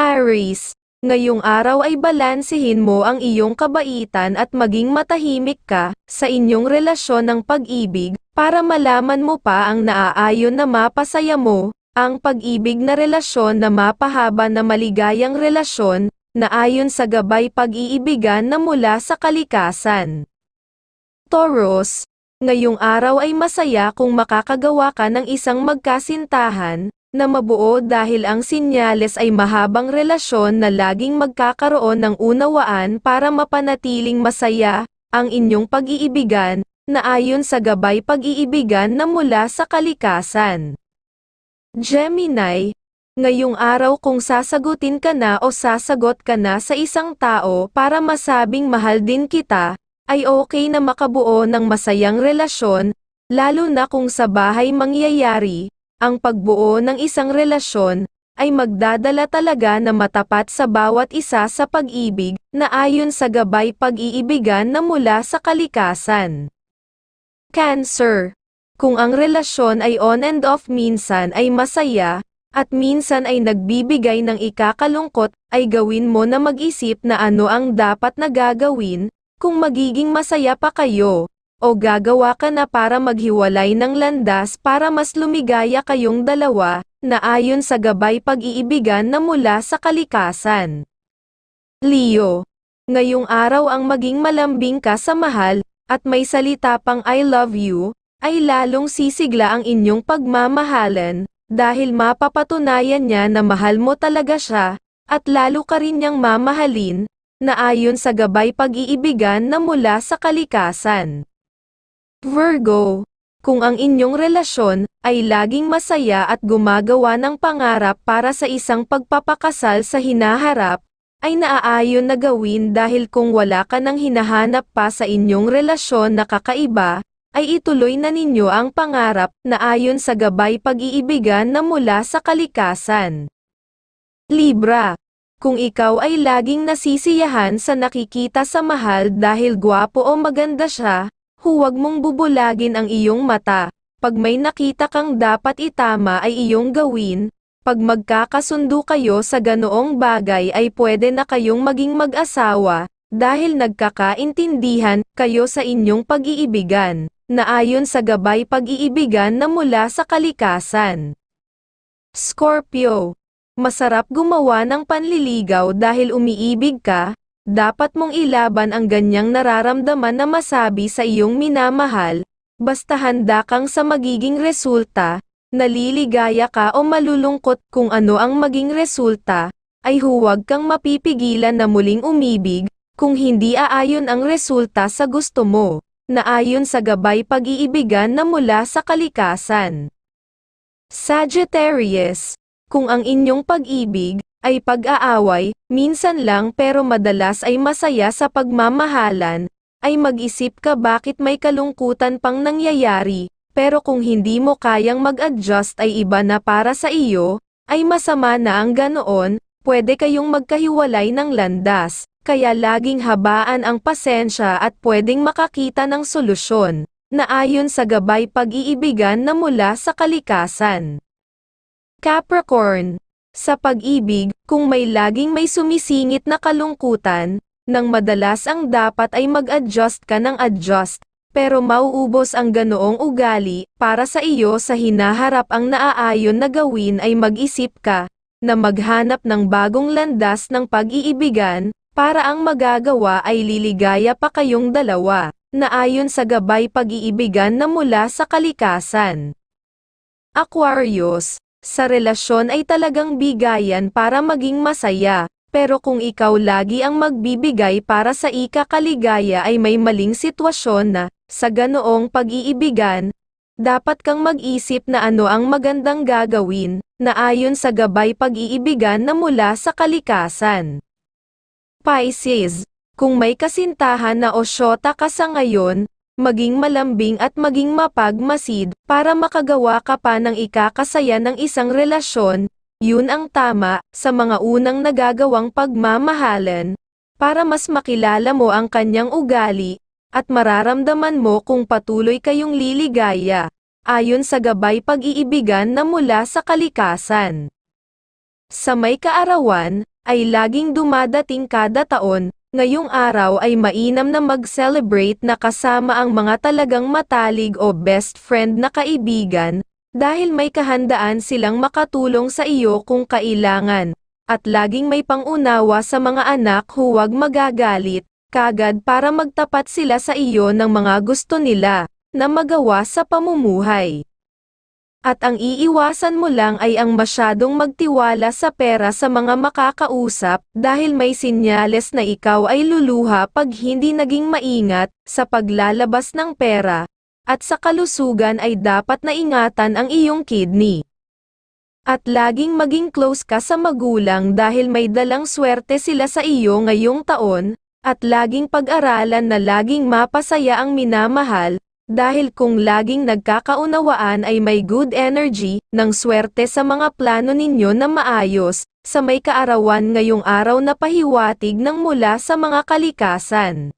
Aries, ngayong araw ay balansehin mo ang iyong kabaitan at maging matahimik ka sa inyong relasyon ng pag-ibig para malaman mo pa ang naaayon na mapasaya mo, ang pag-ibig na relasyon na mapahaba na maligayang relasyon na ayon sa gabay pag-iibigan na mula sa kalikasan. Taurus, ngayong araw ay masaya kung makakagawa ka ng isang magkasintahan, na mabuo dahil ang sinyales ay mahabang relasyon na laging magkakaroon ng unawaan para mapanatiling masaya, ang inyong pag-iibigan, na ayon sa gabay pag-iibigan na mula sa kalikasan. Gemini, ngayong araw kung sasagutin ka na o sasagot ka na sa isang tao para masabing mahal din kita, ay okay na makabuo ng masayang relasyon, lalo na kung sa bahay mangyayari, ang pagbuo ng isang relasyon, ay magdadala talaga na matapat sa bawat isa sa pag-ibig, na ayon sa gabay pag-iibigan na mula sa kalikasan. Cancer. Kung ang relasyon ay on and off minsan ay masaya, at minsan ay nagbibigay ng ikakalungkot, ay gawin mo na mag-isip na ano ang dapat na gagawin, kung magiging masaya pa kayo, o gagawa ka na para maghiwalay ng landas para mas lumigaya kayong dalawa, na ayon sa gabay pag-iibigan na mula sa kalikasan. Leo, ngayong araw ang maging malambing ka sa mahal, at may salita pang I love you, ay lalong sisigla ang inyong pagmamahalan, dahil mapapatunayan niya na mahal mo talaga siya, at lalo ka rin niyang mamahalin, na ayon sa gabay pag-iibigan na mula sa kalikasan. Virgo, kung ang inyong relasyon ay laging masaya at gumagawa ng pangarap para sa isang pagpapakasal sa hinaharap, ay naaayon na gawin dahil kung wala ka nang hinahanap pa sa inyong relasyon na kakaiba, ay ituloy na ninyo ang pangarap na ayon sa gabay pag-iibigan na mula sa kalikasan. Libra, kung ikaw ay laging nasisiyahan sa nakikita sa mahal dahil gwapo o maganda siya, huwag mong bubulagin ang iyong mata. Pag may nakita kang dapat itama ay iyong gawin, pag magkakasundo kayo sa ganoong bagay ay pwede na kayong maging mag-asawa, dahil nagkakaintindihan kayo sa inyong pag-iibigan, na ayon sa gabay pag-iibigan na mula sa kalikasan. Scorpio, masarap gumawa ng panliligaw dahil umiibig ka, dapat mong ilaban ang ganyang nararamdaman na masabi sa iyong minamahal, basta handa kang sa magiging resulta, naliligaya ka o malulungkot kung ano ang maging resulta, ay huwag kang mapipigilan na muling umibig, kung hindi aayon ang resulta sa gusto mo, na ayon sa gabay pag-iibigan na mula sa kalikasan. Sagittarius, kung ang inyong pag-ibig, ay pag-aaway, minsan lang pero madalas ay masaya sa pagmamahalan, ay mag-isip ka bakit may kalungkutan pang nangyayari, pero kung hindi mo kayang mag-adjust ay iba na para sa iyo, ay masama na ang ganoon, pwede kayong magkahiwalay ng landas, kaya laging habaan ang pasensya at pwedeng makakita ng solusyon, na ayon sa gabay pag-iibigan na mula sa kalikasan. Capricorn sa pag-ibig, kung may laging may sumisingit na kalungkutan, nang madalas ang dapat ay mag-adjust ka ng adjust, pero mauubos ang ganoong ugali, para sa iyo sa hinaharap ang naaayon na gawin ay mag-isip ka, na maghanap ng bagong landas ng pag-iibigan, para ang magagawa ay liligaya pa kayong dalawa, na ayon sa gabay pag-iibigan na mula sa kalikasan. Aquarius, sa relasyon ay talagang bigayan para maging masaya, pero kung ikaw lagi ang magbibigay para sa ikakaligaya ay may maling sitwasyon na, sa ganoong pag-iibigan, dapat kang mag-isip na ano ang magandang gagawin, na ayon sa gabay pag-iibigan na mula sa kalikasan. Pisces, kung may kasintahan na o syota ka sa ngayon, maging malambing at maging mapagmasid, para makagawa ka pa ng ikakasaya ng isang relasyon, yun ang tama, sa mga unang nagagawang pagmamahalan, para mas makilala mo ang kanyang ugali, at mararamdaman mo kung patuloy kayong liligaya, ayon sa gabay pag-iibigan na mula sa kalikasan. Sa may kaarawan, ay laging dumadating kada taon, ngayong araw ay mainam na mag-celebrate na kasama ang mga talagang matalig o best friend na kaibigan, dahil may kahandaan silang makatulong sa iyo kung kailangan, at laging may pangunawa sa mga anak huwag magagalit, kagad para magtapat sila sa iyo ng mga gusto nila, na magawa sa pamumuhay. At ang iiwasan mo lang ay ang masyadong magtiwala sa pera sa mga makakausap dahil may sinyales na ikaw ay luluha pag hindi naging maingat sa paglalabas ng pera. At sa kalusugan ay dapat na ingatan ang iyong kidney. At laging maging close ka sa magulang dahil may dalang swerte sila sa iyo ngayong taon, at laging pag-aralan na laging mapasaya ang minamahal, dahil kung laging nagkakaunawaan ay may good energy, ng swerte sa mga plano ninyo na maayos, sa may kaarawan ngayong araw na pahiwatig ng mula sa mga kalikasan.